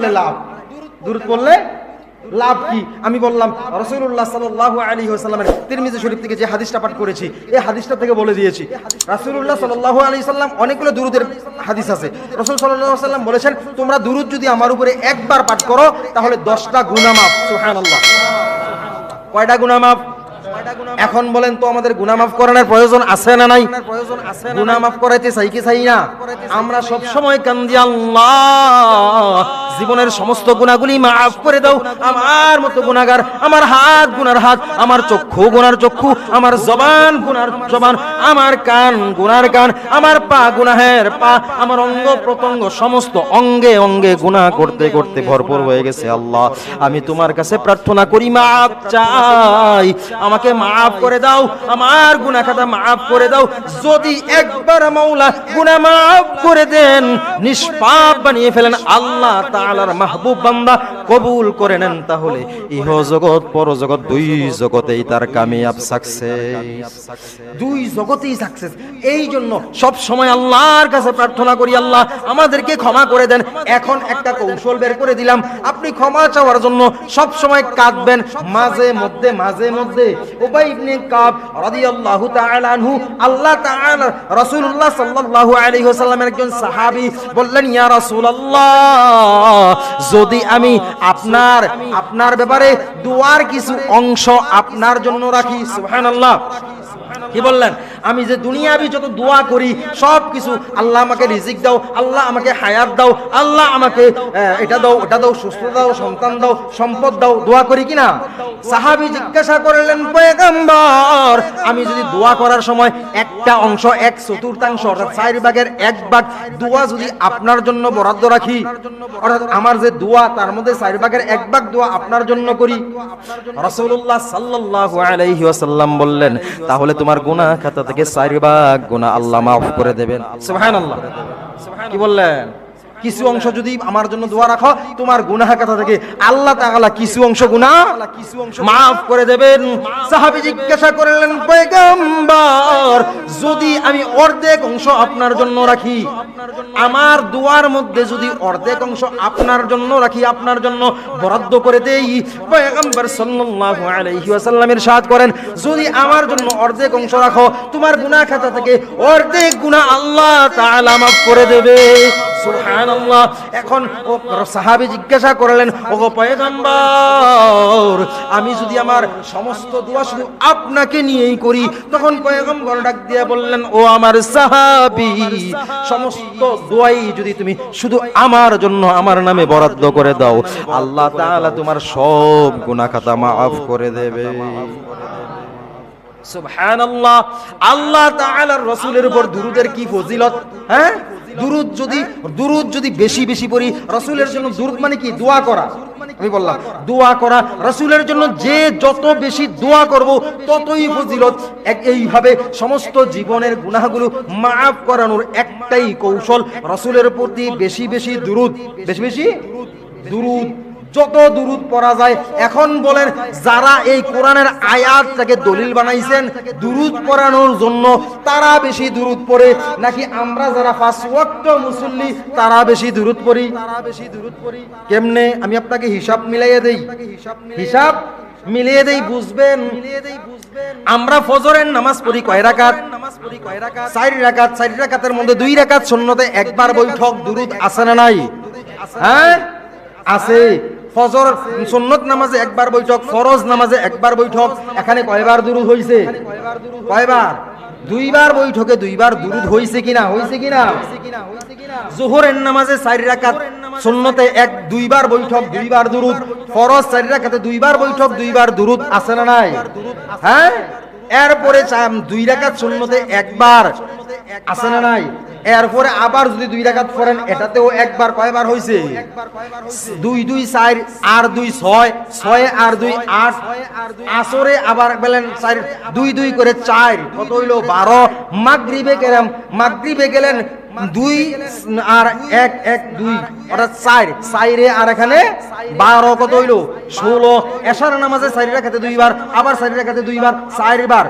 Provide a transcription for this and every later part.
পড়লে লাভ? দূরত পড়লে লাভ কি? আমি বললাম রসুল্লাহ সাল্লাহ আলী সাল্লামের তিরমিজি শরীফ থেকে যে হাদিসটা পাঠ করেছি, এই হাদিসটা থেকে বলে দিয়েছি রাসুল্লাহ সাল্লাহ আলী সাল্লাম অনেকগুলো দুরুদের হাদিস আছে। রসুল সাল্লাহ সাল্লাম বলেছেন, তোমরা দুরুদ যদি আমার উপরে একবার পাঠ করো, তাহলে দশটা গুনামাফ সুহান আল্লাহ কয়টা গুনামাফ এখন বলেন তো আমাদের গুনামাফ করানোর প্রয়োজন আছে না নাই? গুনামাফ করাইতে চাই কি চাই না? আমরা সব সময় কান্দি, আল্লাহ! জীবনের সমস্ত গুণাগুলি মাফ করে দাও। আমার মতো গুনাহগার আমার হাত গুনার হাত, আমার চক্ষু গুনার চক্ষু, আমার জবান গুনার জবান, আমার কান গুনার কান, আমার পা গুনাহের পা, আমার অঙ্গ প্রত্যঙ্গ সমস্ত অঙ্গে অঙ্গে গুনাহ করতে করতে ভরপুর হয়ে গেছে আল্লাহ। আমি তোমার কাছে প্রার্থনা করি, মাফ চাই। আমাকে মাফ করে দাও, আমার গুনাহ খাতা মাফ করে দাও। যদি একবার মাওলা গুনাহ মাফ করে দেন, নিষ্পাপ বানিয়ে ফেলেন আল্লাহ তাআলার মাহবুব বান্দা কবুল করে নেন তাহলে। ইহ জগৎ পর জগৎ দুই জগতেই তার কামিয়াব সাকসেস দুই জগতেই সাকসেস এই জন্য সব সময় আল্লাহর কাছে প্রার্থনা করি আল্লাহ আমাদেরকে ক্ষমা করে দেন। এখন একটা কৌশল বের করে দিলাম। আপনি ক্ষমা চাওয়ার জন্য সব সময় কাঁদবেন। মাঝে মধ্যে মাঝে মধ্যে উবাই ইবনে কাব রাদিয়াল্লাহু তাআলা আনহু আল্লাহ তাআলা রাসূলুল্লাহ সাল্লাল্লাহু আলাইহি ওয়াসাল্লামের একজন সাহাবী বললেন ইয়া রাসূলুল্লাহ যদি আমি আপনার আপনার ব্যাপারে দুয়ার কিছু অংশ আপনার জন্য রাখি সুবহানাল্লাহ। কি বললেন? আমি যে দুনিয়াবি যত দোয়া করি, সব কিছু আল্লাহ আমাকে রিজিক দাও, আল্লাহ আমাকে হায়াত দাও, আল্লাহ আমাকে এটা দাও, ওটা দাও সুস্থ দাও, সন্তান দাও, সম্পদ দাও, দোয়া করি কিনা? সাহাবি জিজ্ঞাসা করলেন, পয়গম্বর, আমি যদি দোয়া করার সময় একটা অংশ, এক চতুর্থাংশ, অর্থাৎ চার ভাগের এক ভাগ দোয়া যদি আপনার জন্য বরাদ্দ রাখি, অর্থাৎ আমার যে দোয়া, তার মধ্যে চার ভাগের এক ভাগ দোয়া আপনার জন্য করি। রাসূলুল্লাহ সাল্লাল্লাহু আলাইহি ওয়াসাল্লাম বললেন, তাহলে তোমার গুনাহ খাতা থেকে চার ভাগ গুনাহ আল্লাহ মাফ করে দেবেন। সুবহানাল্লাহ। কি বললেন? কিছু অংশ যদি আমার জন্য দোয়া রাখো, তোমার গুনাহ কথা থেকে আল্লাহ তাআলা কিছু অংশ গুনাহ কিছু অংশ মাফ করে দেবেন। সাহাবী জিজ্ঞাসা করলেন, পয়গম্বর, যদি আমি অর্ধেক অংশ আপনার জন্য রাখি, আমার দোয়ার মধ্যে যদি অর্ধেক অংশ আপনার জন্য রাখি, আপনার জন্য বরাদ্দ করে দেই। পয়গম্বর সাল্লাল্লাহু আলাইহি ওয়াসাল্লামের সাথ করেন, যদি আমার জন্য অর্ধেক অংশ রাখো, তোমার গুনাহ খাতা থেকে অর্ধেক গুনাহ আল্লাহ তাআলা মাফ করে দেবে। সুবহানাল্লাহ। এখন ও সাহাবী জিজ্ঞাসা করলেন, ওগো পয়গম্বর, আমি যদি আমার সমস্ত দোয়া শুধু আপনাকে নিয়েই করি, তখন পয়গম্বর ডাক দিয়ে বললেন, ও আমার সাহাবী, সমস্ত দোয়াই যদি তুমি শুধু আমার জন্য আমার নামে বরাদ্দ করে দাও, আল্লাহ তাআলা তোমার সব গুনাহ খাতা মাফ করে দেবে। সুবহানাল্লাহ। আল্লাহ তাআলার রাসূলের উপর দুরুদের কি ফজিলত? হ্যাঁ? দুরুদ যদি দুরুদ যদি বেশি বেশি পড়ি, রসুলের জন্য দুরুদ মানে কি? দোয়া করা। আমি বললাম, দোয়া করা। রসুলের জন্য যে যত বেশি দোয়া করব, ততই ফজিলত। এইভাবে সমস্ত জীবনের গুনাহগুলো মাফ করানোর একটাই কৌশল, রসুলের প্রতি বেশি বেশি দুরুদ। বেশি বেশি? দুরুদ। যত দুরুদ পড়া যায়, এখন বলেন যারা এই কোরআনের আয়াতটাকে দলিল বানাইছেন, দুরুদ পড়ানোর জন্য তারা বেশি দুরুদ পড়ে, নাকি আমরা যারা পাঁচ মুসল্লি তারা বেশি দুরুদ পড়ি তারা বেশি দুরুদ পড়ি? কেমনে? আমি আপনাকে হিসাব মিলাইয়ে দেই। হিসাব মিলিয়ে দেই, বুঝবেন? আমরা ফজরের নামাজ পড়ি কয় রাকাত? চার রাকাত, চার রাকাতের মধ্যে দুই রাকাত শূন্যতে একবার বৈঠক, দুরুদ আছে না নাই? হ্যাঁ? আছে। ফজর, সুন্নত নামাজে একবার বৈঠক, ফরজ নামাজে একবার বৈঠক, এখানে কয়বার দুরুদ হইছে? কয়বার? দুইবার বৈঠকে দুইবার দুরুদ হইছে কিনা? হইছে কিনা? জোহরের নামাজে চার রাকাত, সুন্নতে এক, দুইবার বৈঠক, দুইবার দুরুদ, ফরজ চার রাকাতে দুইবার বৈঠক, দুইবার দুরুদ আছে না নাই? হ্যাঁ? এরপরে দুই রাকাত সুন্নতে একবার আছে না নাই? এরপরে আবার যদি দুই রাখাত পড়েন, এটাতেও একবার কয়বার হয়েছে দুই দুই, চার, আর দুই, ছয় ছয় আর দুই, আট, আসরে আবার গেলেন চার, দুই দুই করে চার, কত হইল? বারো। মাগরিবে গেলাম মাগরিবে গেলেন দুই আর এক এক, দুই, অর্থাৎ চার। চাইরে আর এখানে বারো কত হইল? ষোলো। এশার নামাজে চারি রাখাতে দুইবার, আবার চারি রাখাতে দুইবার, চারবার।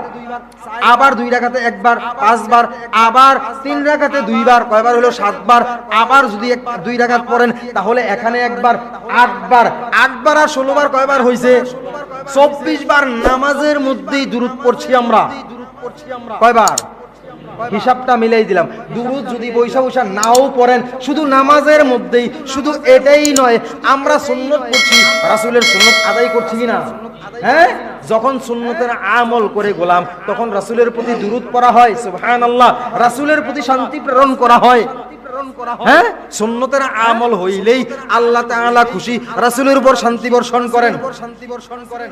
আবার দুই রাখাতে একবার, পাঁচবার। আবার তিন রাখাতে দুইবার, কয়বার হলো সাতবার। আবার যদি এক- দুই রাখাত পড়েন, তাহলে এখানে একবার, আটবার। আটবার আর ষোলোবার কয়বার হয়েছে চব্বিশ বার নামাজের মধ্যেই দূরত পড়ছি আমরা। কয়বার? হিসাবটা মিলাই দিলাম। দুরুদ যদি বৈশা বৈশা নাও পড়েন, শুধু নামাজের মধ্যেই, শুধু এটাই নয়, আমরা সুন্নত করছি, রাসূলের সুন্নত আদায় করছি কি না হ্যাঁ? যখন সুন্নতের আমল করে গোলাম, তখন রাসূলের প্রতি দুরুদ করা হয়, সুবহানাল্লাহ। রাসূলের প্রতি শান্তি প্রেরণ করা হয়। হ্যাঁ? সুন্নতের আমল হইলেই আল্লাহ খুশি, রাসূলের উপর শান্তি বর্ষণ করেন শান্তি বর্ষণ করেন।